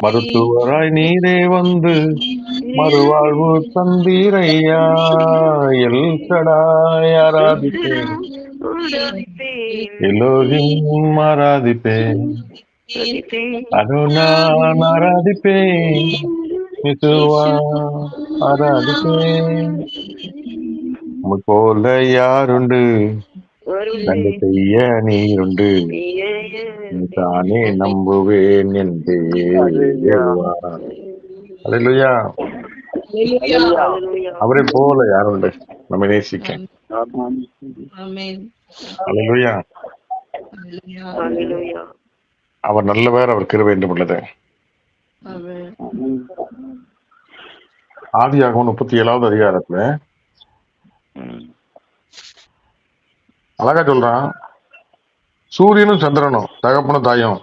மருத்துவராய் நீரே வந்து மறுவாழ்வு தந்தீரையா எல் சடாய் ஆராதிப்பேன். எல்லோரும் ஆராதிப்பேன். அது ஆராதிப்பேன். ஆராதிப்பேன் போல யாருண்டு? செய்ய நீருண்டு. தானே நம்புவேன் என் தேவா அல்லேலூயா அவரை போல யாருண்டு? நம்ம நேசிக்க. ஆமென். அல்லேலூயா ஹalleluya அவர் நல்லவர் அவர் கிருபை என்று உள்ளது. ஆமென். ஆதியாகமம் முப்பத்தி ஏழாவது அதிகாரத்துல அழகா சொல்றான். சூரியனும் சந்திரனும் தகப்பனும் தாயும்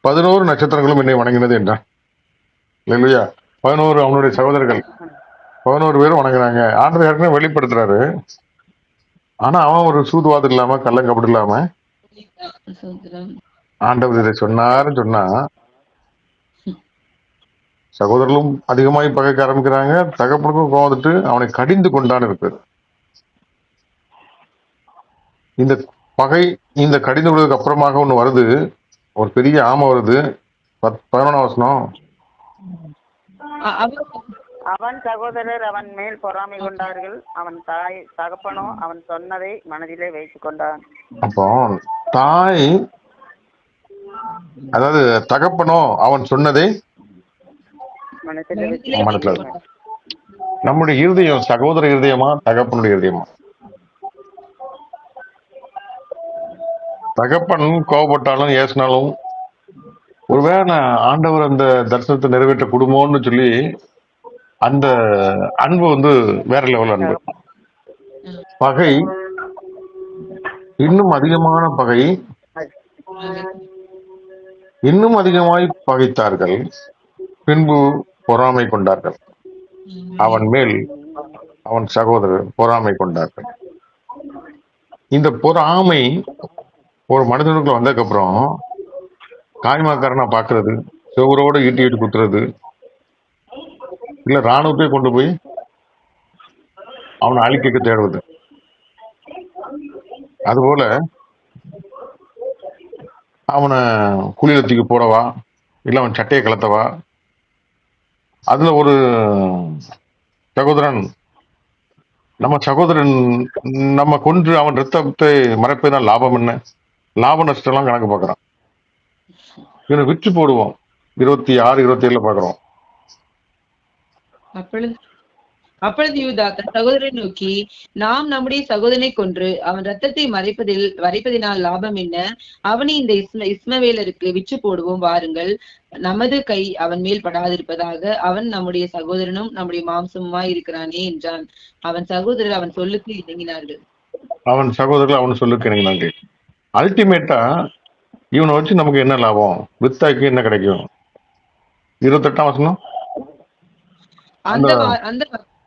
பதினோரு நட்சத்திரங்களும் என்னை வணங்கினது என்றான். இல்லையா? பதினோரு அவனுடைய சகோதரர்கள். பதினோரு பேரும் வணங்குறாங்க. ஆண்டவர் ஏற்கனவே வெளிப்படுத்துறாரு. ஆனா அவன் ஒரு சூதுவாதம் இல்லாம கள்ளங்கப்படு இல்லாம ஆண்டவர் இதை சொன்னாருன்னு சொன்னா சகோதரர்களும் அதிகமாய் பகைக்க ஆரம்பிக்கிறாங்க. தகப்பனுக்கும் கோவம் அவனை கடிந்து கொண்டான்னு இருக்கு. இந்த பகை இந்த கடிந்து கொண்டதுக்கு அப்புறமாக ஒண்ணு வருது. ஒரு பெரிய ஆமை வருது. பத்- பதினொண்ணாம் வசனம். அவன் சகோதரர் அவன் மேல் பொறாமை கொண்டார்கள். அவன் தாய் தகப்பனோ அவன் சொன்னதை மனதிலே வைத்துக் கொண்டான். அப்போ தாய் அதாவது தகப்பனோ அவன் சொன்னதை மனத்துல. நம்முடைய இருதயம் சகோதர இருதயமா தகப்பனுடைய இருதயமா? தகப்பன் கோபப்பட்டாலும் ஏசினாலும் ஒருவேளை ஆண்டவர் அந்த தரிசனத்தை நிறைவேற்ற குடும்பம்னு சொல்லி அந்த அன்பு வந்து வேற லெவல் அன்பு பகை இன்னும் அதிகமான பகை இன்னும் அதிகமாய் பகைத்தார்கள் பின்பு பொறாமை கொண்டார்கள். அவன் மேல் அவன் சகோதரர் பொறாமை கொண்டார்கள். இந்த பொறாமை ஒரு மனிதனுக்குள்ள வந்ததுக்கு அப்புறம் காய்மாக்காரனா பாக்குறது செவரோட ஈட்டி ஈட்டி குத்துறது இல்ல ராணுவத்தை கொண்டு போய் அவனை அழிக்க தேடுவது. அதுபோல அவனை குளியில தூக்கி போடவா இல்ல அவன் சட்டையை கலத்தவா? அதுல ஒரு சகோதரன் நம்ம சகோதரன் நம்ம கொன்று அவன் ரத்தத்தை மறைப்பதுதான் லாபம் என்ன? லாப நஷ்டம் எல்லாம் கணக்கு பாக்குறான் இவனை விற்று போடுவோம். இருபத்தி ஆறு இருபத்தி ஏழுல பாக்குறோம் அப்பொழுது யூதா தன் சகோதரனை நோக்கி நாம் நம்முடைய சகோதரனை கொன்று அவன் ரத்தத்தை மறைப்பதில் மறைப்பதினால் லாபம் என்ன? அவனை இந்த இஸ்ம இஸ்மவேலருக்கு விற்று போடுவோம் வாருங்கள். நமது கை அவன் மேல் படாதிருப்பதாக அவன் நம்முடைய சகோதரனும் நம்முடைய மாம்சமுமாய் இருக்கிறானே என்றான். அவன் சகோதரர் அவன் சொல்லுக்கு இணங்கினார்கள். அவன் சகோதரர்கள் அவனு சொல்லுக்கு நன்றி அல்டிமேட்டா இவனை வச்சு நமக்கு என்ன லாபம்? வித்தாக்கு என்ன கிடைக்கும்? இருபத்தெட்டாம் வசனம்?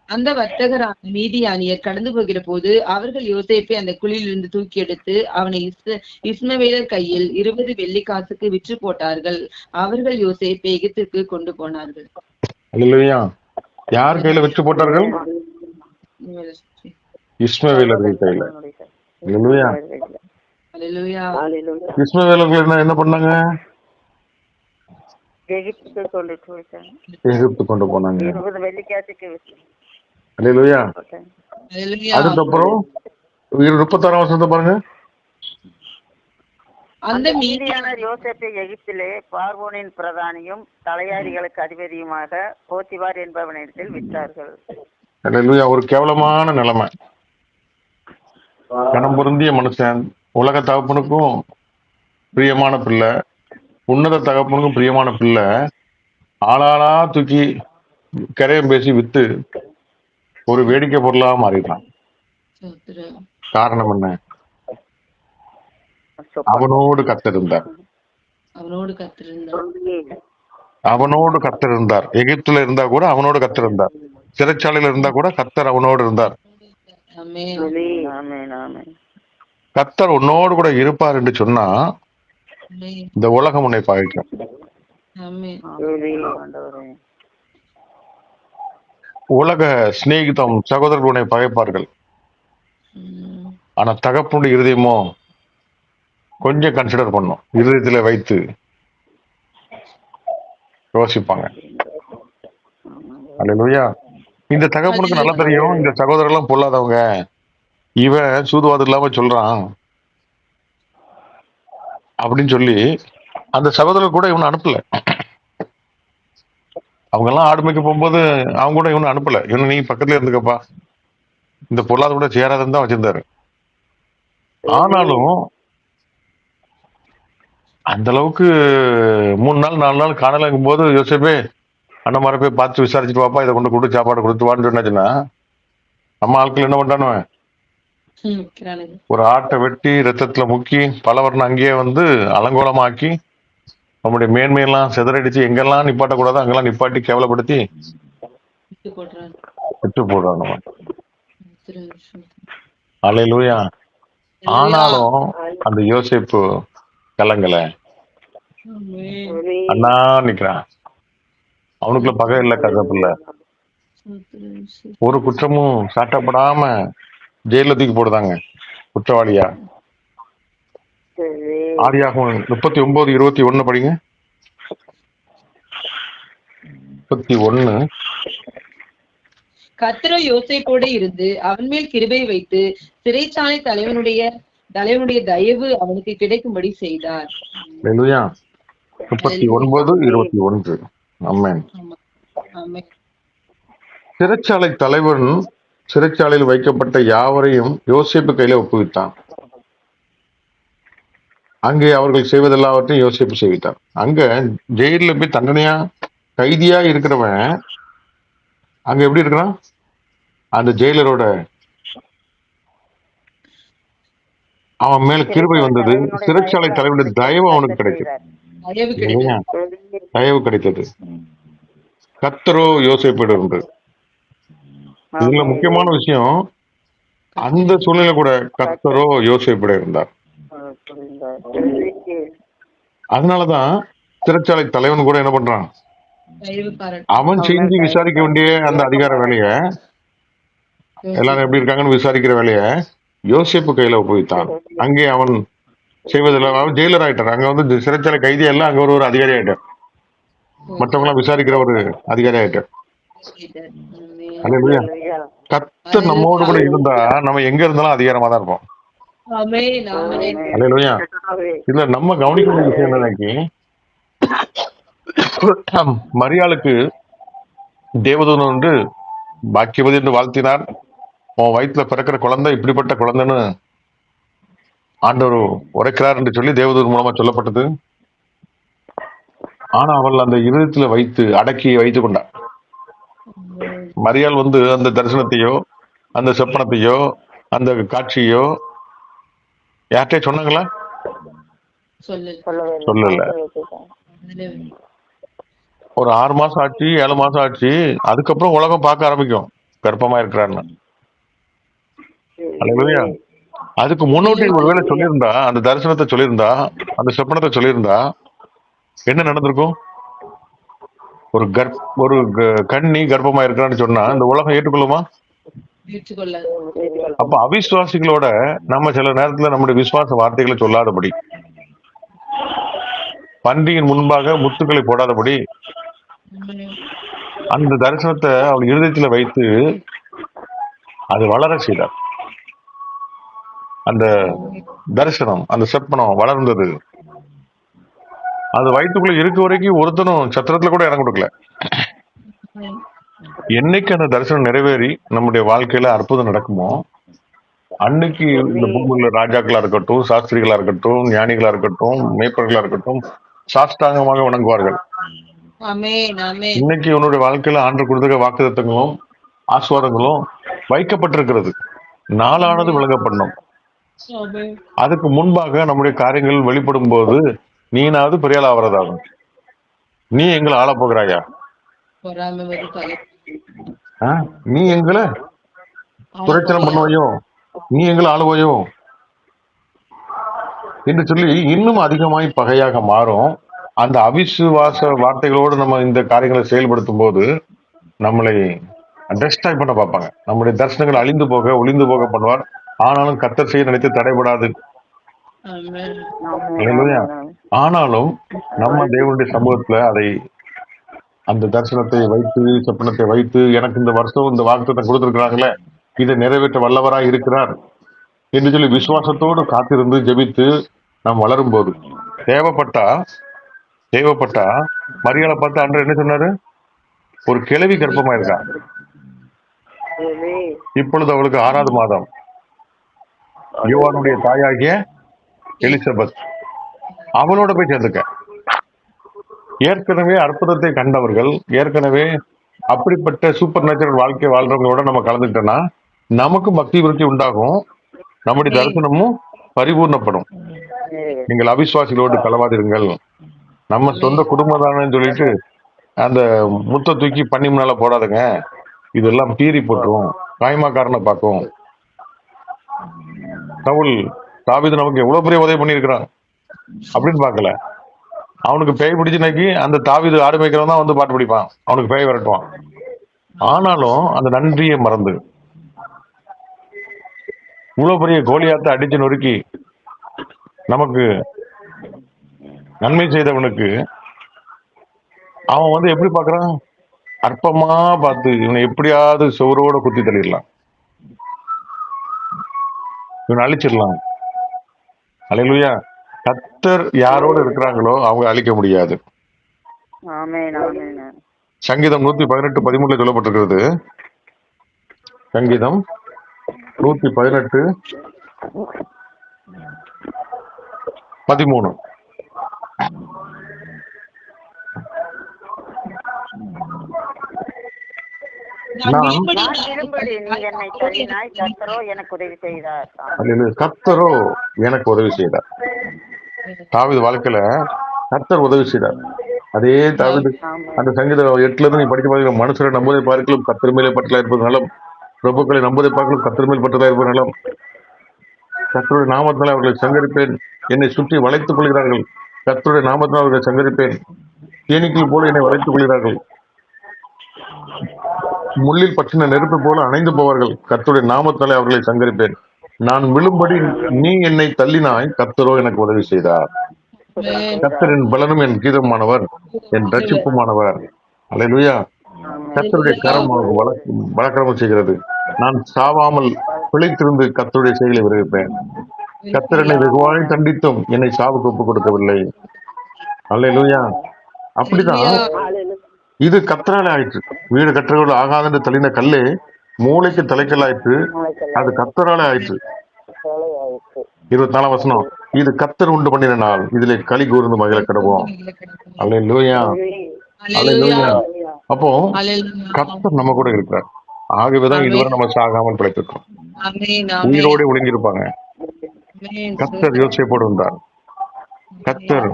அந்த வர்த்தகரான மீதியானியர் கடந்து போகிற போது அவர்கள் யோசேப்பை அந்த குழியிலிருந்து தூக்கி எடுத்து அவனை இஸ் இஸ்மவேலர் கையில் இருபது வெள்ளி காசுக்கு விற்று போட்டார்கள். அவர்கள் யோசேப்பை எகிப்திற்கு கொண்டு போனார்கள். இல்லையா யார் கையில விற்று போட்டார்கள்? இஸ்மவேலர்கள் கையில. என்ன என்ன பண்ணாங்க? எகிப்துக்கு கொண்டுட்டு போயிட்டாங்க எகிப்து கொண்டு போனாங்க. இருபது வெள்ளிக்காசுக்கு அல்லேலூயா அதுக்கப்புறம் முப்பத்தாறாம் வருஷத்தை பாருங்க. அந்த மீதி மீதியானர் யோசேப்பை எகிப்திலே பார்வோனின் பிரதானியும் தலையாரிகளுக்கு அதிபதியுமாக போத்திவார் என்பவனிடத்தில் விற்றார்கள் ஒரு கேவலமான நிலைமை. கணம் பொருந்திய மனுஷன் உலக தகப்பனுக்கும் பிரியமான பிள்ளை. உன்னத தகப்பனுக்கும் பிரியமான பிள்ளை. ஆளாளா தூக்கி கரையம் பேசி வித்து ஒரு வேடிக்கை பொருளா மாறிட்டான் ஸ்தோத்திரம். காரணம் என்ன? அவனோடு கத்திருந்தார். அவனோடு கத்திருந்தான் அவனோடு கத்தர் இருந்தார் எகிப்துல இருந்தா கூட அவனோடு கத்தர் இருந்தார் சிறைச்சாலையில இருந்தா கூட கத்தர் அவனோடு இருந்தார். ஆமென் ஆமென் ஆமென். கத்தர் உன்னோடு கூட இருப்பார் என்று சொன்னா. இந்த உலகம் உன்னை. ஆண்டவரே உலக சிநேகிதம் சகோதரர்கள் உன்னை பகைப்பார்கள். ஆனா தகப்பனுடைய இருதயமோ கொஞ்சம் கன்சிடர் பண்ணும். இருதயத்துல வைத்து யோசிப்பாங்க. அல்லேலூயா இந்த தகப்பனுக்கு நல்லா தெரியும். இந்த சகோதரர்லாம் பொல்லாதவங்க. இவன் சூதுவாதம் இல்லாம சொல்றான். அப்படின்னு சொல்லி அந்த சகோதரர் கூட இவனை அனுப்பல. அவங்க எல்லாம் ஆடு மேய்க்க போகும்போது அவங்க கூட இவனை அனுப்பல. இவனை நீ பக்கத்துல இருந்துக்கப்பா. இந்த பொருளாதார கூட சேராதுன்னு தான் வச்சிருந்தாரு. ஆனாலும் அந்த அளவுக்கு மூணு நாள் நாலு நாள் காணலங்கும் போது யோசிப்பே அண்ணன் மாதிரி போய் பார்த்து விசாரிச்சுட்டு வாப்பா இதை கொண்டு கொடுத்து சாப்பாடு கொடுத்து வான்னு சொன்னாச்சுன்னா நம்ம ஆட்கள் என்ன பண்றானுவ ஒரு ஆட்டை வெட்டி ரத்தத்துல முக்கி பலவர்ணம் அங்கேயே வந்து அலங்கோலமாக்கி நம்முடைய மேன்மையெல்லாம் சிதறடிச்சு எங்கெல்லாம் நிப்பாட்டக்கூடாதோ அங்கெல்லாம் நிப்பாட்டி கேவலப்படுத்தி விட்டு போடுறாங்க. போடுறான் நம்ம. அலையிலூயா ஆனாலும் அந்த யோசிப்பு கலங்கல. அண்ணா நிக்கிறான் அவனுக்குள்ள பகை இல்ல கசப்பு இல்ல. ஒரு குற்றமும் சாட்டப்படாம ஜெயில தூக்கி போடுதாங்க. குற்றவாளியா? ஆதியாகும் முப்பத்தி ஒன்பது இருபத்தி ஒண்ணு படிங்க. முப்பத்தி ஒண்ணு கர்த்தரோ யோசேப்போடு இருந்து அவன் மேல் கிருபை வைத்து சிறைச்சாலை தலைவனுடைய தலைவனுடைய தயவு அவனுக்கு கிடைக்கும்படி செய்தார். அல்லேலூயா முப்பத்தி ஒன்பது இருபத்தி ஒன்று அம்மேன். சிறைச்சாலை தலைவன் சிறைச்சாலையில் வைக்கப்பட்ட யாவரையும் யோசேப்பு கையில ஒப்புவித்தான். அங்கே அவர்கள் செய்வதெல்லாவற்றையும் யோசிப்பு செய்வித்தார். அங்க ஜெயில போய் தண்டனையா கைதியா இருக்கிறவன் அங்க எப்படி இருக்கிறான்? அந்த ஜெயிலரோட அவன் மேல கிருபை வந்தது. சிறைச்சாலை தலைவனுடைய தயவு அவனுக்கு கிடைக்கும் தயவு கிடைத்தது. கத்தரோ யோசிப்பிட உண்டு இதுல முக்கியமான விஷயம் அந்த சூழ்நிலை கூட கத்தரோ யோசிப்பிட இருந்தார். அதனாலதான் சிறைச்சாலை தலைவன் கூட என்ன பண்றான்? அவன் செஞ்சு விசாரிக்க வேண்டிய அந்த அதிகார வேலைய எல்லாரும் எப்படி இருக்காங்கன்னு விசாரிக்கிற வேலைய யோசிப்பு கையில ஒப்புவித்தான். அங்கே அவன் செய்வதில்லை. அவன் ஜெயிலர் ஆயிட்டார் அங்க வந்து சிறைச்சாலை கைதி எல்லாம் அங்க ஒரு ஒரு அதிகாரி ஆயிட்டார். மற்றவங்க எல்லாம் விசாரிக்கிற ஒரு அதிகாரி ஆயிட்டார். கத்தர் நம்மோடு கூட இருந்தா நம்ம எங்க இருந்தாலும் அதிகாரமா தான் இருப்போம் ஆமென். ஆமென். அல்லேலூயா இதுல நம்ம கவனிக்க வேண்டிய விஷயம் என்னன்னாக்கி மரியாளுக்கு தேவதூதன் வந்து பாக்கியவதி என்று வாழ்த்தினார். உன் வயிற்றுல பிறக்கிற குழந்தை இப்படிப்பட்ட குழந்தைன்னு ஆண்டவர் உரைக்கிறார் என்று சொல்லி தேவதூதன் மூலமா சொல்லப்பட்டது. ஆனா அவள் அந்த இருதயத்துல வைத்து அடக்கி வைத்துக் கொண்டார். மரியாள் வந்து அந்த தரிசனத்தையோ அந்த சொப்பனத்தையோ அந்த காட்சியோ யார்கிட்டயும் சொன்னாங்களா? சொல்லு சொல்லல. ஒரு ஆறு மாசம் ஆச்சு ஏழு மாசம் ஆச்சு. அதுக்கப்புறம் உலகம் பார்க்க ஆரம்பிக்கும். கர்ப்பமா இருக்கிறான்னு. அல்லேலூயா. அதுக்கு முன்னோட்டி ஒருவேளை சொல்லியிருந்தா அந்த தரிசனத்தை சொல்லியிருந்தா அந்த சொப்பனத்தை சொல்லியிருந்தா என்ன நடந்திருக்கும்? ஒரு கர்ப் ஒரு க- கன்னி கர்ப்பமா இருக்கிறான்னு சொன்னா இந்த உலகம் ஏற்றுக்கொள்ளுமா? ஏற்றுக்கொள்ள அப்ப அவிசுவாசிகளோட நம்ம சில நேரத்துல நம்முடைய விசுவாச வார்த்தைகளை சொல்லாதபடி பன்றியின் முன்பாக முத்துக்களை போடாதபடி. அந்த தரிசனத்தை அவள் இருதயத்துல வைத்து அது வளர செய்தார். அந்த தரிசனம் அந்த செப்பனம் வளர்ந்தது. அது வயிற்றுக்குள்ள இருக்க வரைக்கும் ஒருத்தனும் சத்திரத்துல கூட இடம் கொடுக்கல. என்னைக்கு அந்த தரிசனம் நிறைவேறி நம்முடைய வாழ்க்கையில அற்புதம் நடக்குமோ அன்னைக்கு இந்த பூமியில ராஜாக்களா இருக்கட்டும் சாஸ்திரிகளா இருக்கட்டும் ஞானிகளா இருக்கட்டும் மேய்ப்பர்களா இருக்கட்டும் சாஷ்டாங்கமாக வணங்குவார்கள். இன்னைக்கு உன்னுடைய வாழ்க்கையில ஆண்டு கொடுத்த வாக்குத்தத்தங்களும் ஆஸ்வாதங்களும் வைக்கப்பட்டிருக்கிறது நாளானது விளங்கப்படணும். அதுக்கு முன்பாக நம்முடைய காரியங்கள் வெளிப்படும் போது நீனாவது பெரியாள் ஆவறதாகும். நீ எங்களை ஆள போகிறாயா? நீ எங்களை துரைச்சனம் பண்ணுவையோ? நீ எங்களை ஆளுவையோ? என்று சொல்லி இன்னும் அதிகமாய் பகையாக மாறும். அந்த அவிசுவாச வார்த்தைகளோடு நம்ம இந்த காரியங்களை செயல்படுத்தும் போது நம்மளை டெஸ்ட்ராய் பண்ண பார்ப்பாங்க. நம்முடைய தரிசனங்கள் அழிந்து போக ஒளிந்து போக பண்ணுவார். ஆனாலும் கத்தர் செய்ய நினைத்து தடைபடாது. ஆனாலும் நம்ம தேவனுடைய சமூகத்துல அதை அந்த தரிசனத்தை வைத்து சொப்பனத்தை வைத்து எனக்கு இந்த வருஷம் இந்த வாக்குத்தத்தை கொடுத்திருக்கிறாங்களே இதை நிறைவேற்ற வல்லவராய் இருக்கிறார் என்று சொல்லி விசுவாசத்தோடு காத்திருந்து ஜெபித்து நாம் வளரும் போது தேவைப்பட்டா தேவைப்பட்டா மரியாதை பார்த்து அன்று என்ன சொன்னாரு? ஒரு கிழவி கர்ப்பமா இருக்கா? இப்பொழுது அவளுக்கு ஆறாவது மாதம். யோவானுடைய தாயாகிய எலிசபெத். அவளோட போய் சேர்ந்துக்க. ஏற்கனவே அற்புதத்தை கண்டவர்கள் ஏற்கனவே அப்படிப்பட்ட சூப்பர் நேச்சுரல் வாழ்க்கை வாழ்றவங்களோட நம்ம கலந்துக்கிட்டோம்னா நமக்கு பக்தி விருத்தி உண்டாகும். நம்முடைய தரிசனமும் பரிபூர்ணப்படும். நீங்கள் அவிசுவாசிகளோடு கலவாதிருங்கள். நம்ம சொந்த குடும்பம் தானேன்னு சொல்லிட்டு அந்த முத்தை தூக்கி பண்ணி முன்னால போடாதுங்க. இதெல்லாம் பீறி போட்டுரும். காய்மாக்காரனை பார்க்கும். சவுல் தாவீது நமக்கு எவ்வளவு பெரிய உதவி பண்ணியிருக்கிறான் அப்படின்னு பார்க்கல. அவனுக்கு பேய் பிடிச்சுனாக்கி அந்த தாவிது ஆடு மேய்க்கிறவன் தான் வந்து பாட்டு பிடிப்பான். அவனுக்கு பேய் விரட்டுவான். ஆனாலும் அந்த நன்றியை மறந்து இவ்வளவு பெரிய கோலியாத்தை அடிச்சு நொறுக்கி நமக்கு நன்மை செய்தவனுக்கு அவன் வந்து எப்படி பாக்குறான் அற்பமா பார்த்து இவனை எப்படியாவது சுவரோட குத்தி தள்ளிடலாம். இவனை அழிச்சிடலாம். அலையிலுயா கத்தர் யாரோட இருக்கிறாங்களோ அவங்க அழிக்க முடியாது. சங்கீதம் நூத்தி பதினெட்டு பதிமூணுல சொல்லப்பட்டிருக்கிறது. சங்கீதம் நூத்தி பதினெட்டு பதிமூணு. கத்தரோ எனக்கு உதவி செய்தார். தாவீது வாழ்க்கையில கத்தர் உதவி செய்தார். அதே தாவீது அந்த சங்கீதம் எட்டுல இருந்து நீ படிக்க பாருங்க மனுஷரை நம்பதை பார்க்கலாம் கத்தர் மேலே பட்டலா இருப்பது நலம் பிரபுக்களை நம்பதை பார்க்கலாம் கத்தர் மேல் பட்டதா இருப்பது நலம் கத்தருடைய நாமத்தினால் அவர்களை சங்கரிப்பேன். என்னை சுற்றி வளைத்துக் கொள்கிறார்கள். கத்தருடைய நாமத்தினால் அவர்களை சங்கரிப்பேன். தேனீக்கள் போல என்னை வளைத்துக் கொள்கிறார்கள். முள்ளில் பற்றின நெருப்பு போல அணைந்து போவார்கள் கர்த்தருடைய நாமத்தாலே அவர்களை சங்கரிப்பேன். நான் விழும்படி நீ என்னை தள்ளினாய் கர்த்தரோ எனக்கு உதவி செய்தார். கர்த்தர் என் பலனும் என் கீதமானவர் என் ரட்சிப்புமானவர் அல்லேலூயா. கர்த்தருடைய கரம் அவருக்கு வழக்கு வழக்கரமம் செய்கிறது. நான் சாவாமல் பிழைத்திருந்து கர்த்தருடைய செயலை விரைவிப்பேன். கர்த்தர் என்னை வெகுவாய் தண்டித்தும் என்னை சாவுக்கு ஒப்புக் கொடுக்கவில்லை. அல்லேலூயா. அப்படிதான். இது கத்தரால ஆயிற்று. வீடு கட்டுறவர்கள் ஆகாதென்று தள்ளின கல்லே மூளைக்கு தலைக்கல்லாயிற்று. அது கத்தரால ஆயிற்று. இருபத்தி நாலாம் வசனம். இது கத்தர் உண்டு பண்ணின நாள். இதிலே களி கூர்ந்து மகிழ கிடவோம். அல்ல லூயா. அப்போ கத்தர் நம்ம கூட இருக்கிறார். ஆகவேதான் இதுவரை நம்ம சாகாமல் பிழைத்திருக்கோம் உயிரோடு ஒளிஞ்சிருப்பாங்க. கத்தர் யோசிப்போடு இருந்தார். கத்தர்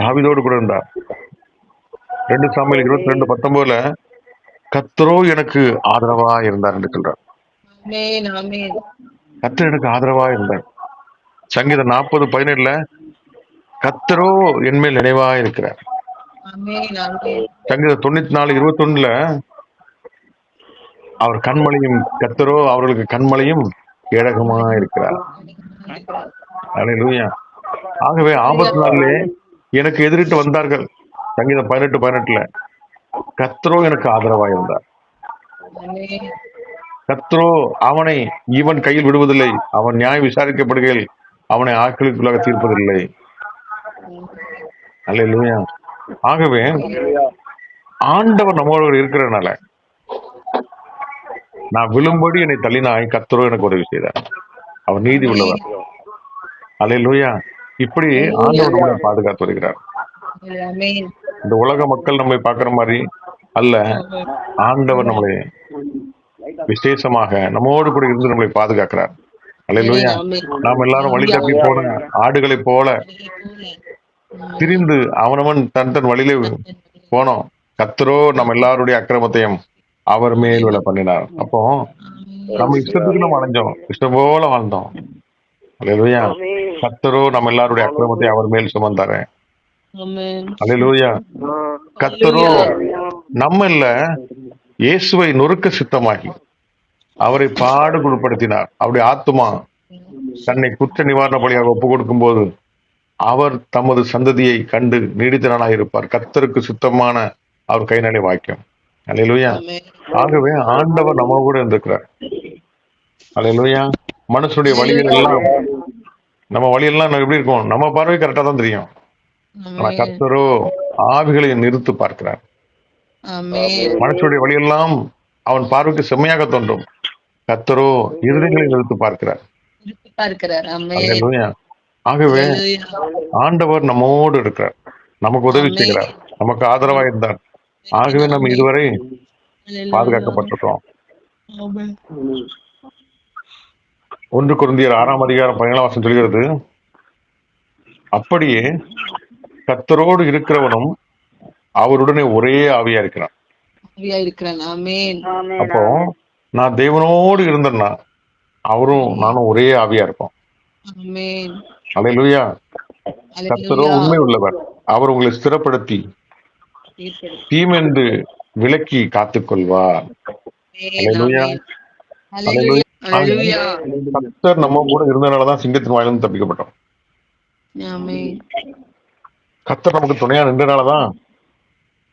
தாவிதோடு கூட இருந்தார். ரெண்டு சாமியில் இருபத்தி ரெண்டு பத்தொன்பதுல கத்தரோ எனக்கு ஆதரவா இருந்தார் என்று சொல்றார். கத்தர் எனக்கு ஆதரவா இருந்தார். சங்கீதம் நாற்பது பதினேழுல கத்தரோ என்மேல் நினைவா இருக்கிறார். சங்கீதம் தொண்ணூத்தி நாலு இருபத்தி ஒண்ணுல அவர் கண்மலையும் கத்தரோ அவர்களுக்கு கண்மலையும் ஏழகமா இருக்கிறார். ஆகவே ஆபத்து நாளிலே எனக்கு எதிரிட்டு வந்தார்கள். சங்கீதம் பதினெட்டு பதினெட்டுல கத்தரோ எனக்கு ஆதரவா இருந்தார் கத்தரோ அவனை இவன் கையில் விடுவதில்லை. அவன் நியாயம் விசாரிக்கப்படுகையில் அவனை ஆட்களுக்குள்ளாக தீர்ப்பதில்லை. அல்லேலூயா. ஆகவே ஆண்டவர் நம்மளோட இருக்கிறதுனால நான் விழும்படி என்னை தள்ளினாய். கத்தரோ எனக்கு உதவி செய்தார். அவர் நீதி உள்ளவர் அல்லேலூயா. இப்படி ஆண்டவர் நம்மளை பாதுகாத்து வருகிறார். இந்த உலக மக்கள் நம்மை பார்க்கிற மாதிரி அல்ல. ஆண்டவர் நம்மளை விசேஷமாக நம்மோடு கூட இருந்து நம்மளை பாதுகாக்கிறார். அல்லேலூயா நாம் எல்லாரும் வழி தப்பி போன ஆடுகளைப் போல திரிந்து அவனவன் தன் தன் வழியிலே போனோம். கத்தரோ நம்ம எல்லாருடைய அக்கிரமத்தையும் அவர் மேல் விழ பண்ணினார். அப்போ நம்ம இஷ்டத்துக்கு நம்ம அடைஞ்சோம். இஷ்டம் போல வாழ்ந்தோம். அல்லேலூயா கத்தரோ நம்ம எல்லாருடைய அக்கிரமத்தை அவர் மேல் சுமந்தாரு. கத்தரோ நம்ம இல்ல இயேசுவை நொறுக்க சித்தமாகி அவரை பாடுபடுத்தினார். அவருடைய ஆத்துமா தன்னை குற்ற நிவாரண பலியாக ஒப்பு கொடுக்கும் போது அவர் தமது சந்ததியை கண்டு நீடித்த நாளாக இருப்பார். கத்தருக்கு சுத்தமான அவர் கைநடை வாக்கியம். அல்லேலூயா ஆமென். ஆகவே ஆண்டவர் நம்ம கூட இருந்திருக்கிறார். அல்லேலூயா மனுஷனுடைய வழிகள் எல்லாம் நம்ம வழியெல்லாம் எப்படி இருக்கும்? நம்ம பார்வை கரெக்டா தான் தெரியும். ஆனா கர்த்தரோ ஆவிகளை நிறுத்து பார்க்கிறார். மனுஷனுடைய வழியெல்லாம் அவன் பார்வைக்கு செம்மையாக தோன்றும். கர்த்தரோ இருதயங்களை நிறுத்து பார்க்கிறார். ஆகவே ஆண்டவர் நம்மோடு இருக்கிறார். நமக்கு உதவி. செய்கிறார். நமக்கு ஆதரவா இருந்தார். ஆகவே நம்ம இதுவரை ஆமென். ஒன்று குருந்தியர் ஆறாம் அதிகாரம் பதினேழாம் வாசம் சொல்கிறது அப்படியே கத்தரோடு இருக்கிறவனும் அவருடனே ஒரே ஆவியா இருக்கிறான். அப்போ நான் தேவனோடு இருந்தேன்னா அவரும் நானும் ஒரே ஆவியா இருப்போம். ஆமென். அல்லேலூயா கர்த்தரோ ஹalleluya உண்மை உள்ளவர். அவர் உங்களை ஸ்திரப்படுத்தி தீமென்று விலக்கி காத்துக்கொள்வார். கர்த்தர் நம்ம கூட இருந்தனாலதான் சிங்கத்தின் வாயிலிருந்து தப்பிக்கப்பட்டோம். ஆமென் கர்த்தர் நமக்கு துணையா நின்றனாலதான்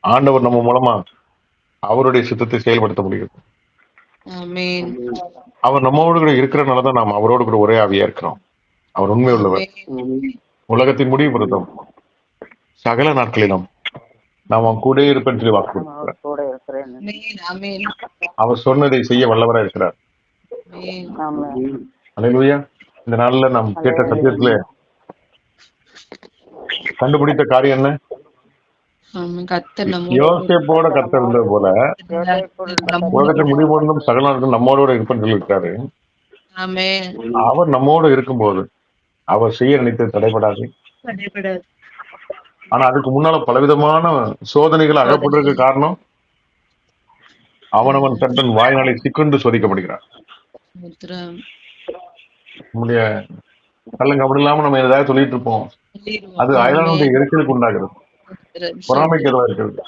ஆண்டவர் நம்ம மூலமா அவருடைய சித்தத்தை செயல்படுத்த முடியுது ஆமென். அவர் நம்மோடு கூட இருக்கிறனால தான் நாம் அவரோடு கூட ஒரே ஆவியா இருக்கிறோம். அவர் உண்மை உள்ளவர். உலகத்தின் முடிவு பொருத்தம் சகல நாட்களிலும் நாம் அவன் கூட இருப்பேன் சொல்லி வாக்கு அவர் சொன்னதை செய்ய வல்லவரா இருக்கிறார். அல்லேலூயா இந்த நாள்ல நாம் கேட்ட சத்தியத்துல கண்டுபிடித்த காரியம் என்ன? யோசேப்போட கர்த்தர் இருந்தது போல. நம்ம உலகத்தின் முடிவு பொருந்தும் சகல நாட்கள் நம்மோட இருப்பேன்னு சொல்லியிருக்காரு. ஆமென் அவர் நம்மோடு இருக்கும்போது அவர் செய்ய நினைத்தது தடைபடாது. ஆனா அதுக்கு முன்னால பலவிதமான சோதனைகள் அகப்படுறதுக்கு காரணம் அவனவன் தன் வாய்நாளை சிக்கொண்டு சோதிக்கப்படுகிறான். நம்முடைய கள்ளங்க அப்படி இல்லாம நம்ம ஏதாவது சொல்லிட்டு இருப்போம். அது அயலானுடைய எரிச்சலுக்கு உண்டாகிறது. ஸ்தோத்திரம். பொறாமைக்கு எதுவா இருக்கிறது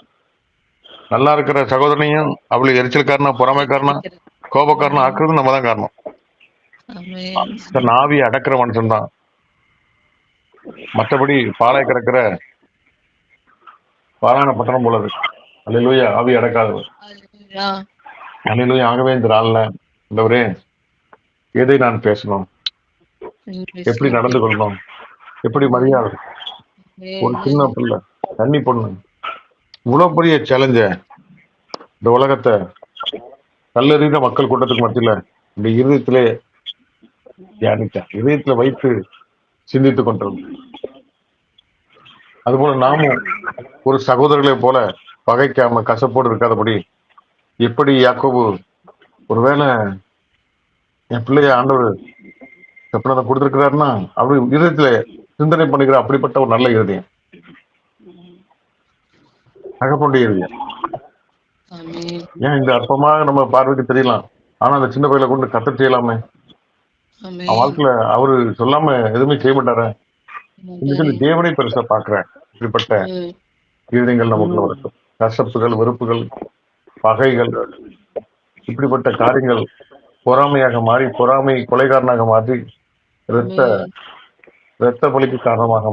நல்லா இருக்கிற சகோதரனையும் அவளுக்கு எரிச்சல்காரனா பொறாமைக்காரனா கோபக்காரனா ஆக்குறது நம்ம தான் காரணம். ஆவியை அடக்கிற மனுஷன் தான் மற்றபடி பாலை கறக்கிற பாலான பட்டணம் போலது அல்லையிலூயா ஆவி அடக்காதவர். அல்லையிலூயா ஆகவே இந்த நாள்ல இந்தவரே எதை நான் பேசணும்? எப்படி நடந்து கொள்ளணும்? எப்படி மரியாதை? ஒரு சின்ன பிள்ளை தண்ணி பொண்ணு இவ்வளவு பெரிய சேலஞ்ச இந்த உலகத்தை கல்லறிந்த மக்கள் கூட்டத்துக்கு மத்தியில இந்த இருதயத்திலே தியானித்தேன் இதயத்துல வைத்து சிந்தித்துக் கொண்டிருந்தோம் அதுபோல நாமும் ஒரு சகோதரர்களை போல பகைக்காம கசப்போடு இருக்காதபடி எப்படி யாக்கோபு ஒருவேளை என் பிள்ளைய ஆண்டவர் எப்படிதான் கொடுத்திருக்கிறாருன்னா அவரு இருதயத்துல சிந்தனை பண்ணுகிற அப்படிப்பட்ட ஒரு நல்ல இருதயம். தகப்பனுடைய இருதயம். ஏன் இந்த அற்பமாக நம்ம பார்வைக்கு தெரியலாம். ஆனா அந்த சின்ன பையில கொண்டு கத்த செய்யலாமே. அவன் வாழ்க்கையில அவரு சொல்லாம எதுவுமே செய்ய மாட்டாரு. தேவனை பெருசா பாக்குறேன் இப்படிப்பட்ட. இருதயங்கள் நமக்குள்ள வரட்டும் கசப்புகள் வெறுப்புகள் பகைகள் இப்படிப்பட்ட காரியங்கள் பொறாமையாக மாறி பொறாமை கொலைகாரனாக மாறி இரத்த இரத்த பலிக்கு காரணமாக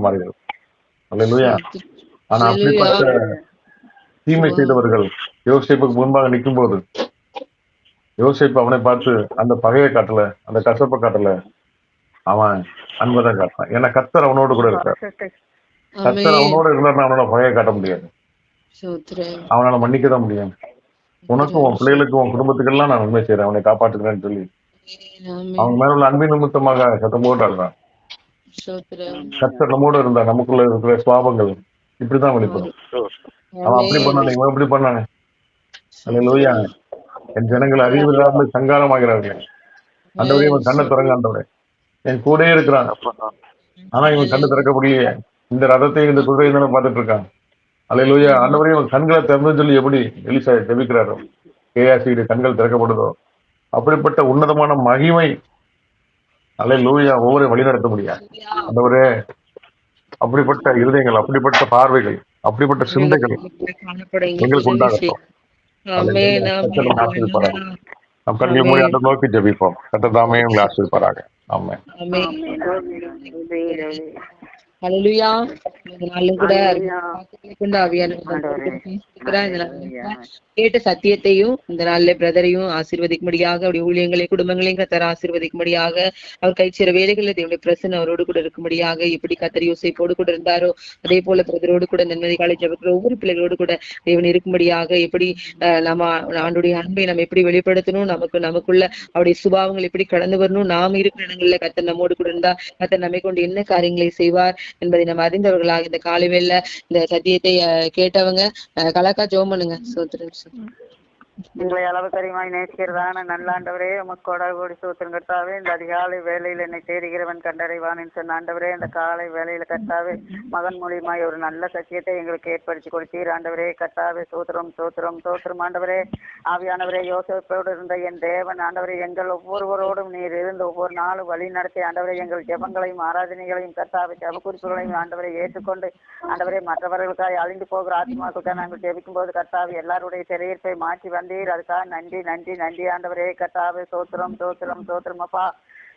அல்லேலூயா. ஆனா அப்படிப்பட்ட தீமை செய்தவர்கள் யோசிப்புக்கு முன்பாக நிற்கும் போது யோசிப்பு அவனை பார்த்து அந்த பகையை காட்டல அந்த கசப்பை காட்டல அவன் அன்பதான் காட்டினான் ஏன்னா கத்தர் அவனோடு கூட இருக்கார். கத்தர் அவனோட இருந்தாருன்னா அவனால பகையை காட்ட முடியாது. அவனால மன்னிக்க தான் முடியும். உனக்கும் உன் பிள்ளைகளுக்கும் உன் குடும்பத்துக்கெல்லாம் நான் உண்மை செய்றேன். அவனை காப்பாற்றுகிறேன்னு சொல்லி. அவங்க மேல உள்ள அன்பின் நிமித்தமாக சத்தம் போட்டு அழுறான். கத்தர் நம்மோட இருந்தா நமக்குள்ள இருக்கிற சுவாபங்கள் இப்படிதான் வெளிப்படும். அவன் அப்படி. பண்ணானே இவன் இப்படி பண்ணானே. அல்லேலூயா என் ஜனங்கள் அறிவில்லாமல் சங்காரமாகிறார்கள். ஆண்டவரே இவன் கண்ணை திறங்க ஆண்டவரே என் கூடயே இருக்கிறான். ஆனா இவன் கண்ணு திறக்க முடியலையே இந்த ரதத்தையும் இந்த குதிரையும் தானே பார்த்துட்டு இருக்கான் அல்லேலூயா ஆண்டவரே இவன் கண்களை திறந்து சொல்லி எப்படி எலிசா ஜெபிக்கிறாரோ? கேயாசியுடைய கண்கள் திறக்கப்படுதோ? அப்படிப்பட்ட உன்னதமான மகிமை அல்ல லூயா ஒவ்வொரு வழி நடத்த முடியாது. ஆண்டவரே அப்படிப்பட்ட இருதயங்கள் அப்படிப்பட்ட பார்வைகள் அப்படிப்பட்ட சிந்தைகள் எங்களுக்கு உண்டாகட்டும். நம் கண்கள் மூடி அந்த நோக்கி ஜெபிப்போம். கத்த தாமே உங்களை ஆசீர்வதிப்பாராக. ஆமென். இந்த நாளும் கூட கொண்டு கேட்ட சத்தியத்தையும் இந்த நாளில பிரதரையும் ஆசீர்வதிக்கும்படியாக அவருடைய ஊழியங்களை குடும்பங்களையும் கத்தர் ஆசீர்வதிக்கும்படியாக அவர் கைச்சிற வேலைகளில் தேவனுடைய பிரசன் அவரோடு கூட இருக்கும்படியாக எப்படி கத்தர் யோசிப்போடு கூட இருந்தாரோ அதே போல பிரதரோடு கூட நன்மதி காலை ஜபிக்கிற ஒவ்வொரு பிள்ளைகளோடு கூட தேவன் இருக்கும்படியாக எப்படி அஹ், நம்ம ஆண்டுடைய அன்பை நம்ம எப்படி வெளிப்படுத்தணும் நமக்கு நமக்குள்ள அவருடைய சுபாவங்கள் எப்படி கடந்து வரணும் நாம் இருக்கிற இடங்கள்ல கத்தர் நம்மோடு கூட இருந்தா கத்தர் நம்மை கொண்டு என்ன காரியங்களை செய்வார் என்பதை நம்ம அறிந்தவர்களாக இந்த காலை வேளையில இந்த சத்தியத்தை கேட்டவங்க கலக்கா ஜோம் பண்ணுங்க. சோத்திரம் எங்களை அளவு கரிமாய் நேசிக்கிறதான நல்லாண்டவரே உமக்கோட கோடி சூத்திரம் கர்த்தாவே இந்த அதிகாலை வேலையில் என்னை தேடுகிறவன் கண்டடைவான் சொன்ன ஆண்டவரே இந்த காலை வேலையில கர்த்தாவே மகன் மூலியமாய் ஒரு நல்ல சத்தியத்தை எங்களுக்கு ஏற்படுத்தி கொடுத்தீர் ஆண்டவரே கர்த்தாவே சூத்திரம் சூத்திரம் சூத்திரம் ஆண்டவரே. ஆவியானவரே யோசிப்போடு இருந்த என் தேவன் ஆண்டவரே எங்கள் ஒவ்வொருவரோடும் நீர் இருந்து ஒவ்வொரு நாளும் வழி நடத்தி ஆண்டவரே எங்கள் ஜெபங்களையும் ஆராதனைகளையும் கர்த்தாவே ஜெப குறிப்புகளையும் ஆண்டவரை ஏற்றுக்கொண்டு ஆண்டவரே மற்றவர்களுக்காக அழிந்து போகிற ஆத்மாக்களுக்காக நாங்கள் ஜெபிக்கும் போது கர்த்தாவே எல்லாருடைய சிறையிருப்பை மாற்றி வந்து வந்தீர் அதுக்காக நன்றி நன்றி நன்றி. ஆண்டவரே கர்த்தாவே சோத்திரம் சோத்திரம் சோத்திரம் அப்பா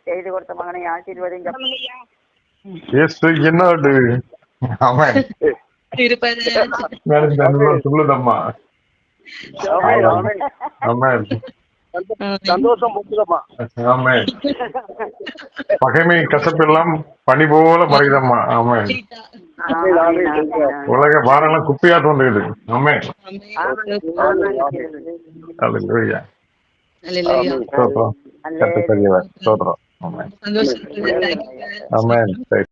செய்து கொடுத்த மகனை ஆசீர்வதிங்க. என்னோடு தன்னுடன் சொல்லுதம்மா. ஆமென் சந்தோஷம் பகைமை கசப்பெல்லாம் பனி போல மறைதம்மா ஆமென். உலக பாரம்லாம் குப்பையா தோன்றுகிறது ஆமென் அல்லேலூயா Hallelujah. ஸ்தோத்திரம் கர்த்தர் பெரியவர் ஸ்தோத்திரம் ஆமென் சந்தோஷம் ஆமென் சரி